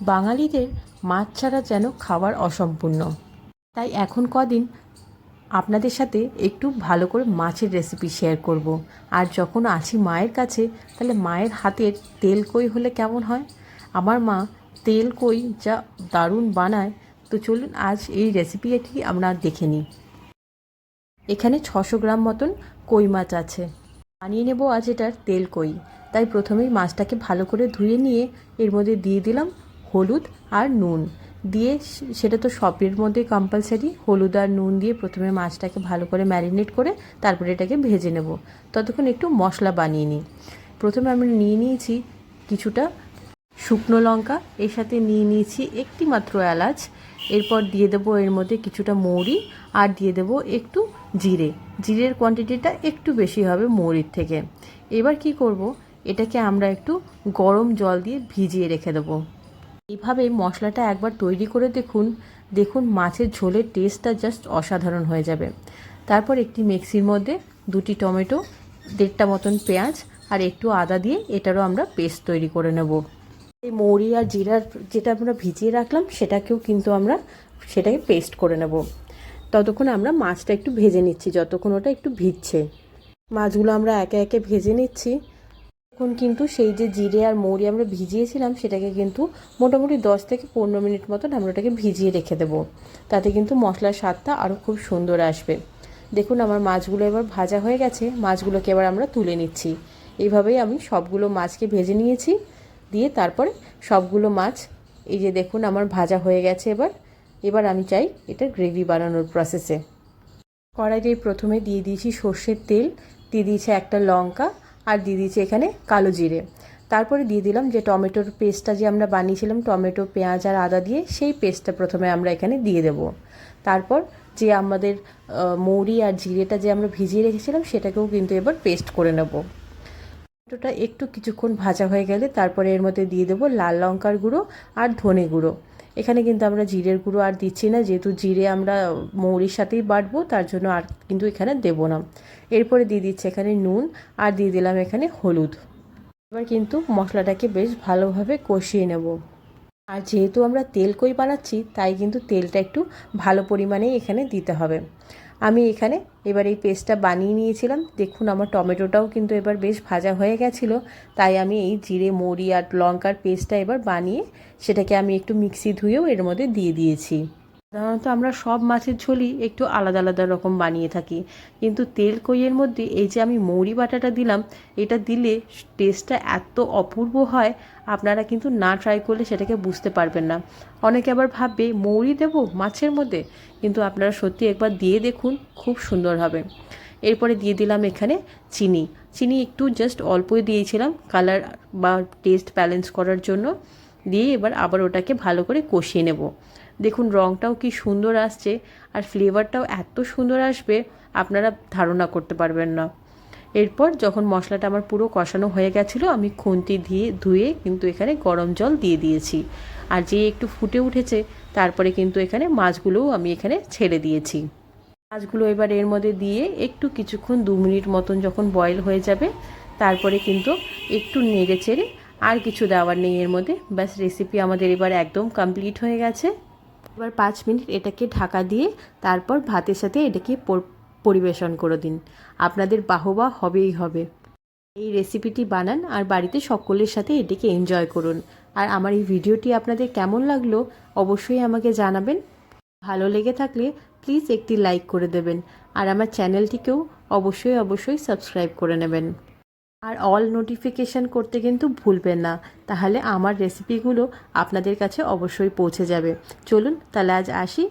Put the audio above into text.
বাঙালিদের মাছ ছাড়া যেন খাবার অসম্পূর্ণ। তাই এখন কদিন আপনাদের সাথে একটু ভালো করে মাছের রেসিপি শেয়ার করব। আর যখন আছি মায়ের কাছে, তাহলে মায়ের হাতের তেল কই হলে কেমন হয়? আমার মা তেল কই যা দারুণ বানায়। তো চলুন আজ এই রেসিপিটি আমরা দেখে নিই। এখানে ছশো গ্রাম মতন কই মাছ আছে। বানিয়ে নেব আজ এটার তেল কই। তাই প্রথমেই মাছটাকে ভালো করে ধুয়ে নিয়ে এর মধ্যে দিয়ে দিলাম হলুদ আর নুন দিয়ে সেটা তো সবের মধ্যে কম্পালসারি হলুদ আর নুন দিয়ে প্রথমে মাছটাকে ভালো করে ম্যারিনেট করে তারপরে এটাকে ভেজে নেব। ততক্ষণ একটু মশলা বানিয়ে নিই। প্রথমে আমি নিয়ে নিয়েছি কিছুটা শুকনো লঙ্কা, এর সাথে নিয়ে নিয়েছি একটি মাত্র এলাচ, এরপর দিয়ে দেবো এর মধ্যে কিছুটা মৌরি আর দিয়ে দেবো একটু জিরে। জিরের কোয়ান্টিটিটা একটু বেশি হবে মৌরির থেকে। এবার কি করব? এটাকে আমরা একটু গরম জল দিয়ে ভিজিয়ে রেখে দেবো। এইভাবে মশলাটা একবার তৈরি করে দেখুন। দেখুন, মাছের ঝোলের টেস্টটা জাস্ট অসাধারণ হয়ে যাবে। তারপর একটি মিক্সির মধ্যে দুটি টমেটো, দেড়টা মতন পেঁয়াজ আর একটু আদা দিয়ে এটারও আমরা পেস্ট তৈরি করে নেব। এই মৌরি আর জিরার যেটা আমরা ভিজিয়ে রাখলাম, সেটাকেও কিন্তু আমরা সেটাকে পেস্ট করে নেব। ততক্ষণ আমরা মাছটা একটু ভেজে নিচ্ছি, যতক্ষণ ওটা একটু ভিজছে। মাছগুলো আমরা একে একে ভেজে নিচ্ছি। এখন কিন্তু সেই যে জিরে আর মৌরি আমরা ভিজিয়েছিলাম, সেটাকে কিন্তু মোটামুটি দশ থেকে পনেরো মিনিট মতন আমরা ওটাকে ভিজিয়ে রেখে দেবো। তাতে কিন্তু মশলার স্বাদটা আরও খুব সুন্দর আসবে। দেখুন আমার মাছগুলো এবার ভাজা হয়ে গেছে, মাছগুলোকে এবার আমরা তুলে নিচ্ছি। এইভাবেই আমি সবগুলো মাছকে ভেজে নিয়েছি, দিয়ে তারপরে সবগুলো মাছ, এই যে দেখুন আমার ভাজা হয়ে গেছে এবার এবার আমি চাই এটা গ্রেভি বানানোর প্রসেসে কড়াইতে প্রথমে দিয়ে দিয়েছি সর্ষের তেল, দিয়ে দিয়েছি একটা লঙ্কা আর দিয়ে দিয়েছি এখানে কালো জিরে। তারপরে দিয়ে দিলাম যে টমেটোর পেস্টটা যে আমরা বানিয়েছিলাম, টমেটো, পেঁয়াজ আর আদা দিয়ে, সেই পেস্টটা প্রথমে আমরা এখানে দিয়ে দেব। তারপর যে আমাদের মৌরি আর জিরেটা যে আমরা ভিজিয়ে রেখেছিলাম, সেটাকেও কিন্তু এবার পেস্ট করে নেব। টমেটোটা একটু কিছুক্ষণ ভাজা হয়ে গেলে তারপরে এর মধ্যে দিয়ে দেবো লাল লঙ্কার গুঁড়ো আর ধনে গুঁড়ো। এখানে কিন্তু আমরা জিরের গুঁড়ো আর দিচ্ছি না, যেহেতু জিরে আমরা মৌরির সাথেই বাটবো, তার জন্য আর কিন্তু এখানে দেবো না। এরপরে দিয়ে দিচ্ছি এখানে নুন আর দিয়ে দিলাম এখানে হলুদ। এবার কিন্তু মশলাটাকে বেশ ভালোভাবে কষিয়ে নেব। আর যেহেতু আমরা তেল কই বানাচ্ছি, তাই কিন্তু তেলটা একটু ভালো পরিমাণেই এখানে দিতে হবে। আমি এখানে এবার এই পেস্টটা বানিয়ে নিয়েছিলাম। দেখুন আমার টমেটোটাও কিন্তু এবার বেশ ভাজা হয়ে গেছিল। তাই আমি এই জিরে, মরি আর লঙ্কার পেস্টটা এবার বানিয়ে সেটাকে আমি একটু মিক্সি ধুয়েও এর মধ্যে দিয়ে দিয়েছি। সাধারণত আমরা সব মাছের ঝোলই একটু আলাদা আলাদা রকম বানিয়ে থাকি। কিন্তু তেল কইয়ের মধ্যে এই যে আমি মৌরি বাটাটা দিলাম, এটা দিলে টেস্টটা এত অপূর্ব হয়, আপনারা কিন্তু না ট্রাই করলে সেটাকে বুঝতে পারবেন না। অনেকে আবার ভাববে, মৌরি দেবো মাছের মধ্যে? কিন্তু আপনারা সত্যি একবার দিয়ে দেখুন, খুব সুন্দর হবে। এরপরে দিয়ে দিলাম এখানে চিনি। চিনি একটু জাস্ট অল্পই দিয়েছিলাম কালার বা টেস্ট ব্যালেন্স করার জন্য। দিয়ে এবার আবার ওটাকে ভালো করে কষিয়ে নেব। দেখুন রঙটাও কি সুন্দর আসছে আর ফ্লেভারটাও এত সুন্দর আসবে, আপনারা ধারণা করতে পারবেন না। এরপর যখন মশলাটা আমার পুরো কষানো হয়ে গেছিল, আমি খুন্তি দিয়ে ধুয়ে কিন্তু এখানে গরম জল দিয়ে দিয়েছি। আর যে একটু ফুটে উঠেছে, তারপরে কিন্তু এখানে মাছগুলোও আমি এখানে ছেড়ে দিয়েছি। মাছগুলো এবার এর মধ্যে দিয়ে একটু কিছুক্ষণ, দু মিনিট মতন যখন বয়েল হয়ে যাবে, তারপরে কিন্তু একটু নেড়ে চেড়ে আর কিছু দেওয়ার নেই এর মধ্যে। ব্যাস রেসিপি আমাদের এবার একদম কমপ্লিট হয়ে গেছে। এবার পাঁচ মিনিট এটাকে ঢাকা দিয়ে তারপর ভাতের সাথে এটাকে পরিবেশন করে দিন। আপনাদের বাহবা হবেই হবে। এই রেসিপিটি বানান আর বাড়িতে সকলের সাথে এটিকে এনজয় করুন। আর আমার এই ভিডিওটি আপনাদের কেমন লাগল অবশ্যই আমাকে জানাবেন। ভালো লেগে থাকলে প্লিজ একটি লাইক করে দেবেন। আর আমার চ্যানেলটিকেও অবশ্যই অবশ্যই সাবস্ক্রাইব করে নেবেন। আর অল নোটিফিকেশান করতে কিন্তু ভুলবেন না। তাহলে আমার রেসিপিগুলো আপনাদের কাছে অবশ্যই পৌঁছে যাবে। চলুন তাহলে আজ আসি।